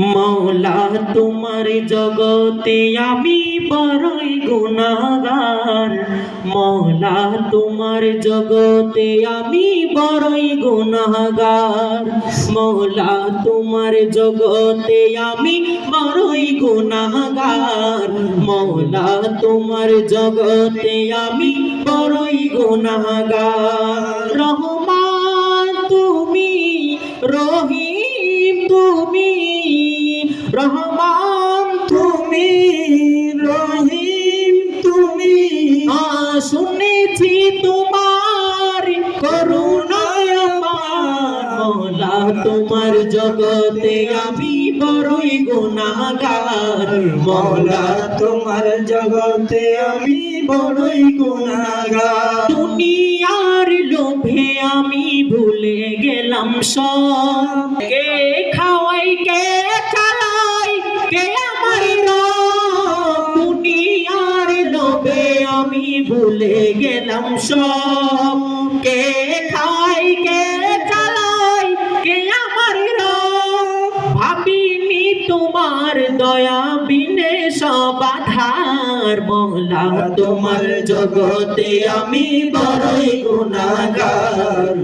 মৌলা, তোমার জগতে আমি বড়ই গুণাগার। মৌলা, তোমার জগতে আমি বড়ই গুণাগার। মৌলা, তোমার জগতে আমি বড়ই গুণাগার। মৌলা, তোমার জগতে আমি বড়ই গুণাগার। রহমান, তুমি রহিম। তুমি, রহমান তুমি, রহিম তুমি। শুনেছি তোমার করুণায় তোমার জগতে আমি বড়ই গুণাগার। মৌলা তোমার জগতে আমি বড়ই গুণাগার। দুনিয়ার লোভে আমি ভুলে গেলাম সব। কে চালাই কে আমার? দুনিয়ার লোভে আমি ভুলে গেলাম সব কে খাই কে চালাই কে আমার? ভাবিনি তোমার দয়া বিনে সব আধার মৌলা তোমার জগতে আমি বড়ই গুণাগার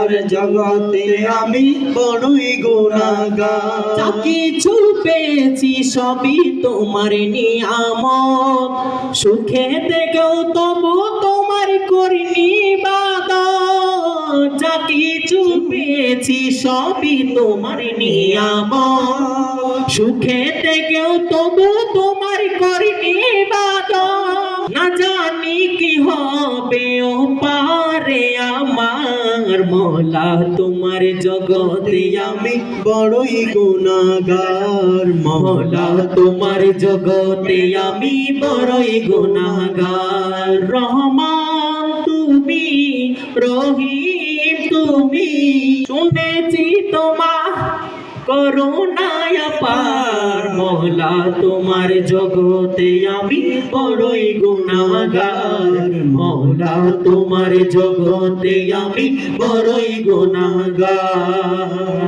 তোমার জগতে আমি বড়ই গুণাগার। যা কিছু পেয়েছি সবই তোমার নিয়ামত। সুখে থেকেও তবু তোমার করিনি বাদত যা কিছু পেয়েছি সবই তোমার নিয়ামত। সুখে থেকেও মৌলা তোমার জগতে আমি বড়ই গুণাগার। মহলা তোমার জগতে আমি বড়ই গুণাগার। রহমান তুমি, রহিম তুমি, শুনেছি তোমার করুণায় পার মহলা তোমার জগতে আমি বড়ই গুণাগার। মহলা তোমার জগতে আমি বড়ই গুণাগার।